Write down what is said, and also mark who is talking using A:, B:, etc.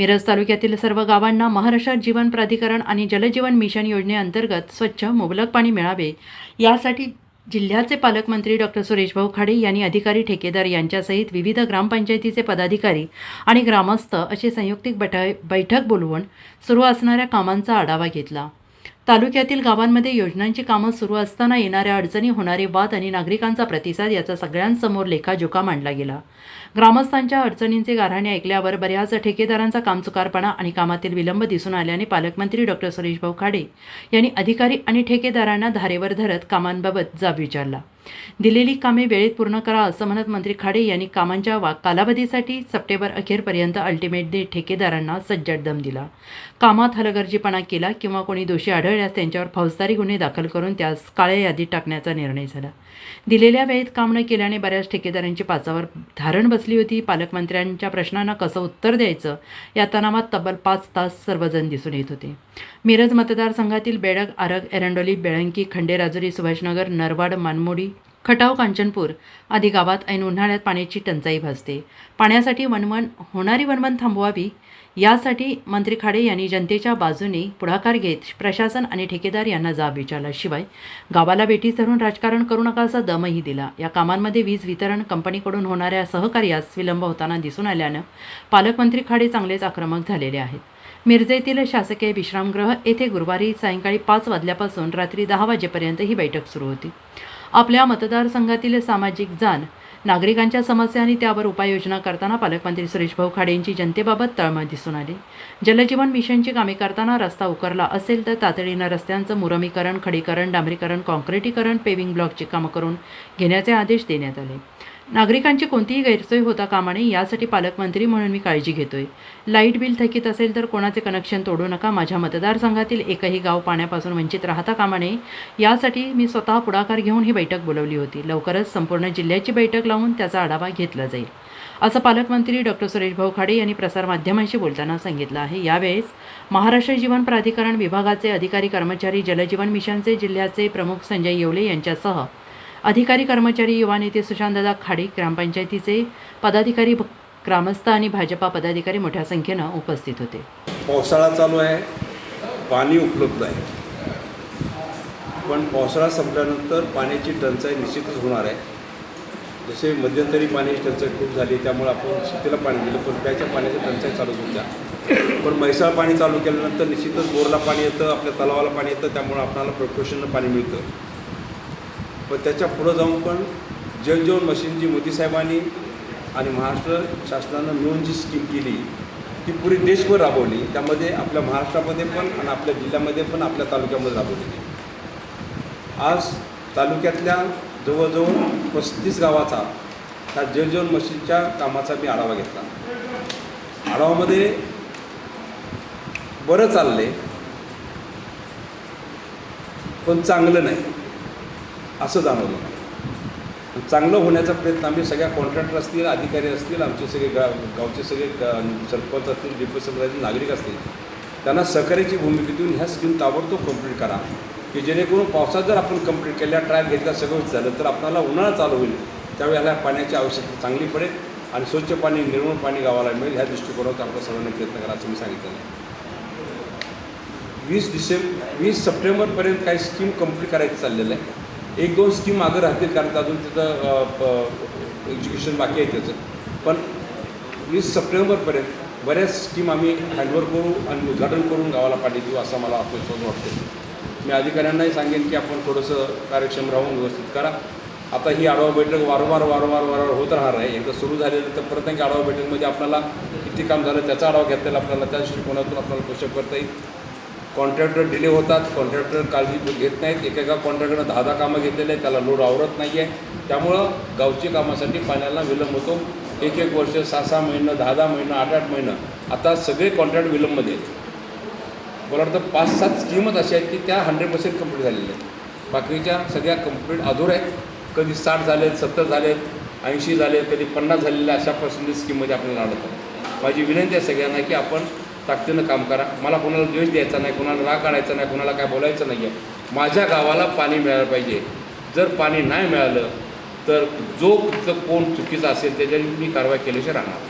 A: मिरज तालुक्यातील सर्व गावांना महाराष्ट्र जीवन प्राधिकरण आणि जलजीवन मिशन योजनेअंतर्गत स्वच्छ मुबलक पाणी मिळावे. यासाठी जिल्ह्याचे पालकमंत्री डॉक्टर सुरेशभाऊ खाडे यांनी अधिकारी ठेकेदार यांच्यासहित विविध ग्रामपंचायतीचे पदाधिकारी आणि ग्रामस्थ अशी संयुक्तिक बैठ बैठक बोलवून सुरू असणाऱ्या कामांचा आढावा घेतला. तालुक्यातील गावांमध्ये योजनांची कामं सुरू असताना येणाऱ्या अडचणी होणारे वाद आणि नागरिकांचा प्रतिसाद याचा सगळ्यांसमोर लेखाजोखा मांडला गेला. ग्रामस्थांच्या अडचणींचे गाऱ्हाणे ऐकल्यावर बऱ्याच ठेकेदारांचा कामचुकारपणा आणि कामातील विलंब दिसून आल्याने पालकमंत्री डॉक्टर सुरेशभाऊ खाडे यांनी अधिकारी आणि ठेकेदारांना धारेवर धरत कामांबाबत जाब विचारला. दिलेली कामे वेळेत पूर्ण करा असं म्हणत मंत्री खाडे यांनी कामांच्या वा कालावधीसाठी सप्टेंबर अखेरपर्यंत अल्टिमेट दे ठेकेदारांना सज्जड दम दिला. कामात हलगर्जीपणा केला किंवा कोणी दोषी आढळल्यास त्यांच्यावर फौजदारी गुन्हे दाखल करून त्यास काळ्या यादीत टाकण्याचा निर्णय झाला. दिलेल्या वेळेत काम न केल्याने बऱ्याच ठेकेदारांची पाचावर धारण बसली होती. पालकमंत्र्यांच्या प्रश्नांना कसं उत्तर द्यायचं या तणावात तब्बल पाच तास सर्वजण दिसून येत होते. मिरज मतदारसंघातील बेडग आरग एरंडोली बेळंकी खंडेराजुरी सुभाषनगर नरवाड मानमोडी खटाव कांचनपूर आदी गावात ऐन उन्हाळ्यात पाण्याची टंचाई भासते. पाण्यासाठी वणवण होणारी वणवण थांबवावी यासाठी मंत्री खाडे यांनी जनतेच्या बाजूने पुढाकार घेत प्रशासन आणि ठेकेदार यांना जाब विचारल्याशिवाय गावाला भेटी धरून राजकारण करू नका असा दमही दिला. या कामांमध्ये वीज वितरण कंपनीकडून होणाऱ्या सहकार्यास विलंब होताना दिसून आल्यानं पालकमंत्री खाडे चांगलेच आक्रमक झालेले आहेत. मिरजेतील शासकीय विश्रामगृह येथे गुरुवारी सायंकाळी पाच वाजल्यापासून रात्री दहा वाजेपर्यंत ही बैठक सुरू होती. आपल्या मतदारसंघातील सामाजिक जाण नागरिकांच्या समस्या आणि त्यावर उपाययोजना करताना पालकमंत्री सुरेशभाऊ खाडे यांची जनतेबाबत तळमळ दिसून आली. जलजीवन मिशनची कामे करताना रस्ता उकरला असेल तर तातडीनं रस्त्यांचं मुरमीकरण खडीकरण डांबरीकरण कॉन्क्रिटीकरण पेविंग ब्लॉकची कामं करून घेण्याचे आदेश देण्यात आले. नागरिकांची कोणतीही गैरसोय होता कामा नये यासाठी पालकमंत्री म्हणून मी काळजी घेतोय. लाइट बिल थकीत असेल तर कोणाचे कनेक्शन तोडू नका. माझ्या मतदारसंघातील एकही गाव पाण्यापासून वंचित राहता कामा नये. यासाठी मी स्वतः पुढाकार घेऊन ही बैठक बोलवली होती. लवकरच संपूर्ण जिल्ह्याची बैठक लावून त्याचा आढावा घेतला जाईल. असं पालकमंत्री डॉक्टर सुरेश भाऊ खाडे यांनी प्रसारमाध्यमांशी बोलताना सांगितलं आहे. यावेळेस महाराष्ट्र जीवन प्राधिकरण विभागाचे अधिकारी कर्मचारी जलजीवन मिशनचे जिल्ह्याचे प्रमुख संजय येवले यांच्यासह अधिकारी कर्मचारी युवा नेते सुशांतदादा खाडे ग्रामपंचायतीचे पदाधिकारी भ- ग्रामस्थ आणि भाजपा पदाधिकारी मोठ्या संख्येनं उपस्थित होते.
B: पावसाळा चालू आहे. पाणी उपलब्ध आहे. पण पावसाळा संपल्यानंतर पाण्याची टंचाई निश्चितच होणार आहे. जसे मध्यंतरी पाण्याची टंचाई खूप झाली त्यामुळे आपण शेतीला पाणी दिलं पण प्याच्या पाण्याची टंचाई चालू होत्या पण म्हैसाळ पाणी चालू केल्यानंतर निश्चितच बोरला पाणी येतं आपल्या तलावाला पाणी येतं त्यामुळे आपल्याला प्रोपोर्शननं पाणी मिळतं. पण त्याच्या पुढं जाऊन पण जलजीवन मशीन जी मोदी साहेबांनी आणि महाराष्ट्र शासनानं मिळून जी स्कीम केली ती पुरी देशभर राबवली. त्यामध्ये आपल्या महाराष्ट्रामध्ये पण आणि आपल्या जिल्ह्यामध्ये पण आपल्या तालुक्यामध्ये राबवली. आज तालुक्यातल्या जवळजवळ पस्तीस गावाचा त्या जलजीवन मशीनच्या कामाचा मी आढावा घेतला. आढावामध्ये बरं चालले पण चांगलं नाही. असं जाणवलं. चांगलं होण्याचा प्रयत्न आम्ही सगळ्या कॉन्ट्रॅक्टर असतील अधिकारी असतील आमचे सगळे गा गावचे सगळे सरपंच असतील डिप्युटी सरपंच नागरिक असतील त्यांना सहकार्याची भूमिका देऊन ह्या स्कीम ताबडतोब कंप्लीट करा. की जेणेकरून पावसात जर आपण कंप्लीट केल्या ट्रायल घेतल्या सगळं झालं तर आपल्याला उन्हाळा चालू होईल. त्यावेळेला पाण्याची आवश्यकता चांगली पडेल आणि स्वच्छ पाणी निर्मळ पाणी गावाला मिळेल. ह्या दृष्टिकोनात आपल्या सर्वांनी प्रयत्न करा असं मी सांगितलेलं आहे वीस डिसेंबर वीस सप्टेंबरपर्यंत काही स्कीम कंप्लीट करायचं चाललेलं आहे. एक दोन स्कीम मागं राहतील कारण अजून त्याचं एज्युकेशन बाकी आहे त्याचं. पण वीस सप्टेंबरपर्यंत बऱ्याच स्कीम आम्ही हँडवर करू आणि उद्घाटन करून गावाला पाठी देऊ असं मला आत्मविश्वास वाटतो मी अधिकाऱ्यांनाही सांगेन की आपण थोडंसं कार्यक्षम राहून व्यवस्थित करा. आता ही आढावा बैठक वारंवार वारंवार वारंवार होत राहणार आहे. एकदा सुरू झालेलं तर परत आढावा बैठकमध्ये आपल्याला किती काम झालं त्याचा आढावा घेता येईल आपल्याला त्या दृष्टिकोनातून आपल्याला पोषक करता येईल. कॉन्ट्रॅक्टर डिले होतात कॉन्ट्रॅक्टर काळजी घेत नाहीत एकेका कॉन्ट्रॅक्टरनं दहा दहा कामं घेतलेले आहेत त्याला लोड आवरत नाही आहे त्यामुळं गावची कामासाठी पाण्याला विलंब होतो. एक एक वर्ष सहा सहा महिनं दहा दहा महिनं आठ आठ महिनं आता सगळे कॉन्ट्रॅक्ट विलंबमध्ये आहेत. मला वाटतं पाच सात स्कीमच अशा आहेत की त्या हंड्रेड पर्सेंट कंप्लीट झालेल्या आहेत. बाकीच्या सगळ्या कंप्लीट अधूर आहेत. कधी साठ झालेत सत्तर झालेत ऐंशी झालेत कधी पन्नास झालेल्या अशा पर्सेंटेज स्कीममध्ये आपल्याला आढळतात माझी विनंती आहे सगळ्यांना की आपण ताकदीनं काम करा. मला कोणाला द्वेष द्यायचा नाही कोणाला राग आणायचा नाही कोणाला काय बोलायचं नाही आहे माझ्या गावाला पाणी मिळालं पाहिजे. जर पाणी नाही मिळालं तर जो कोण चुकीचा असेल त्याच्याने मी कारवाई केल्याशिवाय राहणार